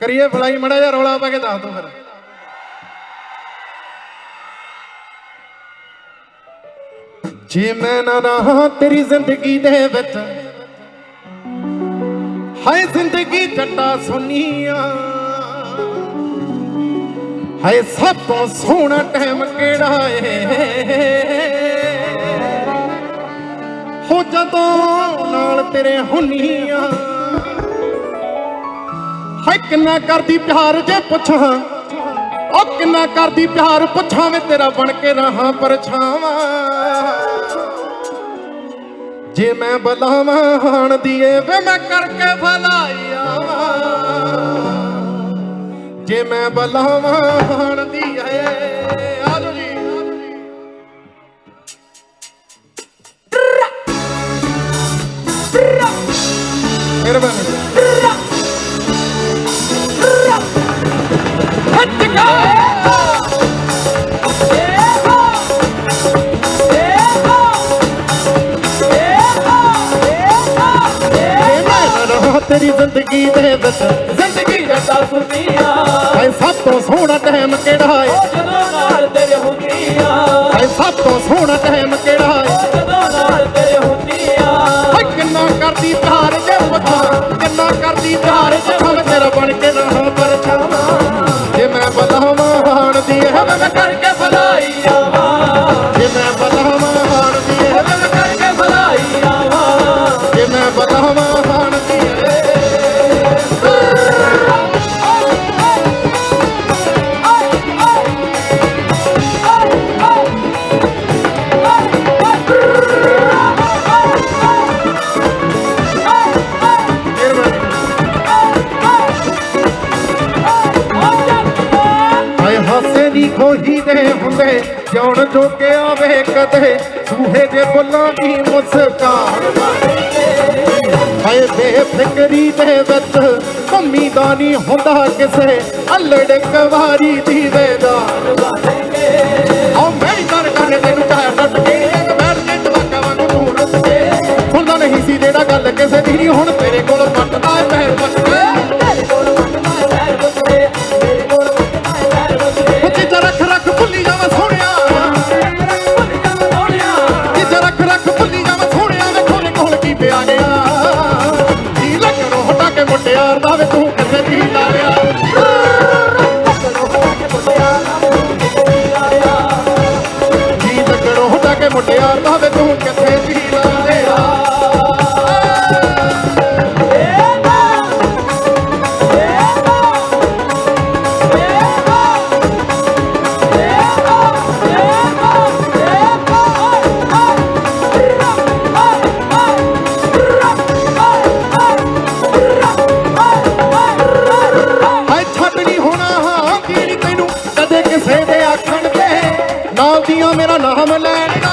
ਕਰੀਏ ਫਲਾਈ, ਮੜਾ ਜਿਹਾ ਰੌਲਾ ਪਾ ਕੇ ਦੱਸ ਦੋ ਫਿਰ। ਜੇ ਮੈਂ ਨਾ ਰਹਾ ਤੇਰੀ ਜ਼ਿੰਦਗੀ ਦੇ ਵਿੱਚ ਹਾਏ ਜ਼ਿੰਦਗੀ ਜੱਟਾ ਸੁਨੀਆ, ਹਾਏ ਸਭ ਤੋਂ ਸੋਹਣਾ ਟਾਈਮ ਕਿਹੜਾ ਏ? ਹੋ ਜਦੋਂ ਨਾਲ ਤੇਰੇ ਹੁੰਨੀਆਂ। ਹਾਏ ਕਿੰਨਾ ਕਰਦੀ ਪਿਆਰ ਜੇ ਪੁੱਛਾਂ। ਉਹ ਕਿੰਨਾ ਕਰਦੀ ਪਿਆਰ ਪੁੱਛਾਂ ਵੇ ਤੇਰਾ ਬਣ ਕੇ ਰਹਾ ਪਰਛਾਵਾਂ। ਜੇ ਮੈਂ ਬਲਾਵਾਂ ਹਾਣ ਦੀਏ ਵੇ ਮੈਂ ਕਰਕੇ ਭਲਾਈਆ ਜੇ ਮੈਂ ਬਲਾਵਾਂ ਹਾਣ ਦੀਏ ਆਜੋ ਜੀ ਮਿਹਰਬਾਨੀ ਜੇ। ਸੋਹਣਾ ਟਾਈਮ ਕਿਹੜਾ ਏ ਜਦੋਂ ਨਾਲ ਤੇਰੇ ਹੁੰਦੀਆਂ ਹਾਏ ਸਭ ਤੋਂ ਸੋਹਣਾ ਹਾਸੇ ਦੀ ਹੁੰਦੇ ਜਿਉਣ ਜੋ ਆਵੇ ਕਦੇ, ਸੂਹੇ ਦੇ ਬੁੱਲਾਂ ਦੀ ਮੁਸਕਾਨ ਹਾਏ ਬੇਫਿਕਰੀ ਦੇ ਵਿੱਚ, ਮੰਮੀ ਦਾ ਨਹੀਂ ਹੁੰਦਾ ਕਿਸੇ, ਅਲੜ ਕਵਾਰੀ ਦੀ ਵੇਦਾਨ ਆਉ ਮੈਂ ਹੀ ਕਰ ਤੈਨੂੰ ਚਾਹ ਟੱਟ ਕੇ ਬੈਠ ਕੇ ਜਵਾਕਾਂ ਵਾਂਗੂ ਤੂੰ ਰੁੱਸ ਕੇ। ਹੁੰਦਾ ਨਹੀਂ ਸੀ ਜਿਹੜਾ ਗੱਲ ਕਿਸੇ ਦੀ ਨਹੀਂ ਹੁਣ ਤੇਰੇ ਕੋਲ ਪੱਟਦਾ ਪੈਰ ਪੱਟ ਕੇ। ਮਾਰਦਾ ਵੇ ਤੂੰ ਕਿਸੇ ਦੀ ਲਾਇਆ ਜੀਤ ਕਰੋ ਕੇ ਮੁਟਿਆਰ ਵੇ ਤੂੰ ਕਿੱਥੇ ராமநாதா